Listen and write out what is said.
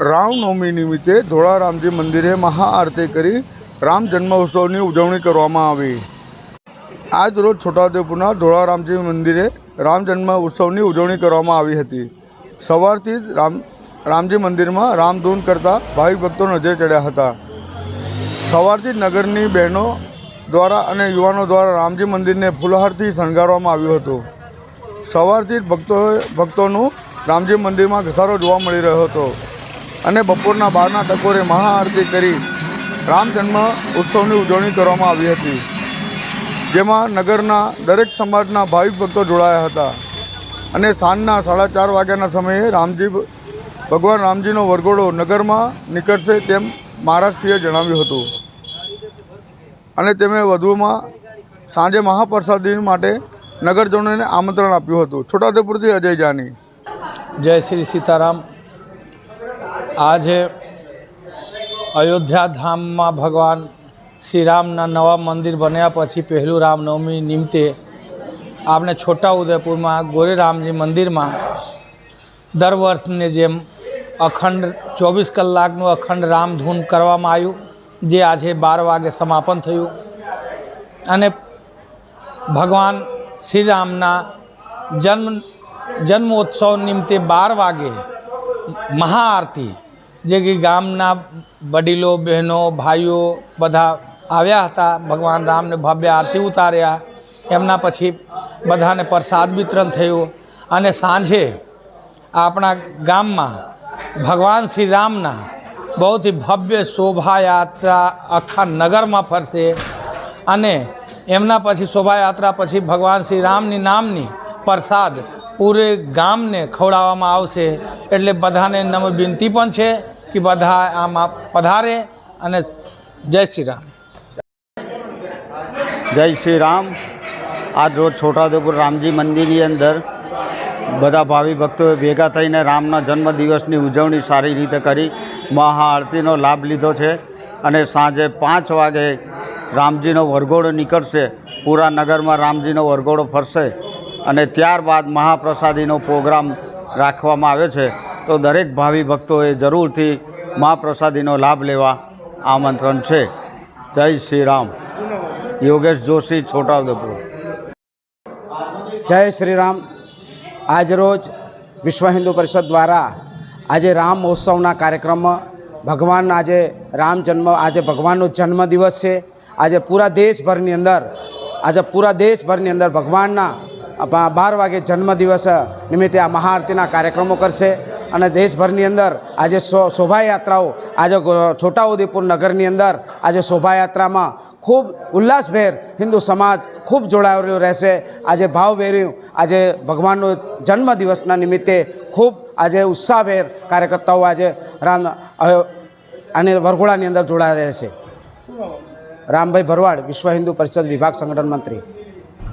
રામનવમી નિમિત્તે ધોળારામજી મંદિરે મહાઆરતી કરી રામ જન્મોત્સવની ઉજવણી કરવામાં આવી. આજ રોજ છોટાઉદેપુરના ધોળારામજી મંદિરે રામ જન્મ ઉત્સવની ઉજવણી કરવામાં આવી હતી. સવારથી જ રામ, રામજી મંદિરમાં રામધૂન કરતા ભાવિક ભક્તો નજરે ચડ્યા હતા. સવારથી જ નગરની બહેનો દ્વારા અને યુવાનો દ્વારા રામજી મંદિરને ફૂલહારથી શણગારવામાં આવ્યું હતું. સવારથી જ ભક્તો, ભક્તોનું રામજી મંદિરમાં ઘસારો જોવા મળી રહ્યો હતો. અને બપોરના બારના ટકોરે મહાઆરતી કરી રામ જન્મ ઉત્સવની ઉજવણી કરવામાં આવી હતી, જેમાં નગરના દરેક સમાજના ભાવિક ભક્તો જોડાયા હતા. અને સાંજના સાડા ચાર વાગ્યાના સમયે રામજી ભગવાન રામજીનો વરઘોડો નગરમાં નીકળશે તેમ મહારાજશ્રીએ જણાવ્યું હતું. અને તેમણે વધુમાં સાંજે મહાપ્રસાદી માટે નગરજનોને આમંત્રણ આપ્યું હતું. છોટાઉદેપુરથી અજય જાની. જય શ્રી સીતારામ. આજે અયોધ્યા ધામમાં ભગવાન શ્રી રામના નવા મંદિર બન્યા પછી પહેલું રામનવમી નિમિત્તે આપણે છોટાઉદેપુરમાં ગોરેરામજી મંદિરમાં દર વર્ષની જેમ અખંડ ચોવીસ કલાકનું અખંડ રામધૂન કરવામાં આવ્યું, જે આજે બાર વાગે સમાપન થયું. અને ભગવાન શ્રીરામના જન્મ જન્મોત્સવ નિમિત્તે બાર વાગે મહાઆરતી જે કે ગામના વડીલો, બહેનો, ભાઈઓ બધા આવ્યા હતા, ભગવાન રામને ભવ્ય આરતી ઉતાર્યા. એમના પછી બધાને પ્રસાદ વિતરણ થયું અને સાંજે આપણા ગામમાં ભગવાન શ્રી રામના બહુથી ભવ્ય શોભાયાત્રા આખા નગરમાં ફરશે અને એમના પછી શોભાયાત્રા પછી ભગવાન શ્રી રામની નામની પ્રસાદ પૂરે ગામને ખવડાવવામાં આવશે. એટલે બધાને નમ વિનંતી પણ છે. કે બધા આમાં પધારે અને જય શ્રી રામ જય શ્રી રામ આજ રોજ છોટાઉદેપુર રામજી મંદિરની અંદર બધા ભાવિ ભક્તોએ ભેગા થઈને રામના જન્મદિવસની ઉજવણી સારી રીતે કરી, મહાઆરતીનો લાભ લીધો છે અને સાંજે પાંચ વાગે રામજીનો વરઘોડો નીકળશે, પૂરા નગરમાં રામજીનો વરઘોડો ફરશે અને ત્યારબાદ મહાપ્રસાદીનો પ્રોગ્રામ રાખવામાં આવ્યો છે. તો દરેક ભાવિ ભક્તોએ જરૂરથી મહાપ્રસાદીનો લાભ લેવા આમંત્રણ છે. જય શ્રી રામ. યોગેશ જોશી, છોટાઉદેપુર. જય શ્રી રામ. આજરોજ વિશ્વ હિન્દુ પરિષદ દ્વારા આજે રામ મહોત્સવના કાર્યક્રમમાં ભગવાન આજે રામ જન્મ, આજે ભગવાનનો જન્મદિવસ છે. આજે પૂરા દેશભરની અંદર, આજે પૂરા દેશભરની અંદર ભગવાનના બાર વાગે જન્મદિવસ નિમિત્તે આ મહાઆરતીના કાર્યક્રમો કરશે. અને દેશભરની અંદર આજે શોભાયાત્રાઓ, આજે છોટાઉદેપુર નગરની અંદર આજે શોભાયાત્રામાં ખૂબ ઉલ્લાસભેર હિન્દુ સમાજ ખૂબ જોડાયેલો રહેશે. આજે ભાવભેર્યું, આજે ભગવાનનો જન્મદિવસના નિમિત્તે ખૂબ આજે ઉત્સાહભેર કાર્યકર્તાઓ આજે રામ અને વરઘોડાની અંદર જોડાયા રહેશે. રામભાઈ ભરવાડ, વિશ્વ હિન્દુ પરિષદ વિભાગ સંગઠન મંત્રી.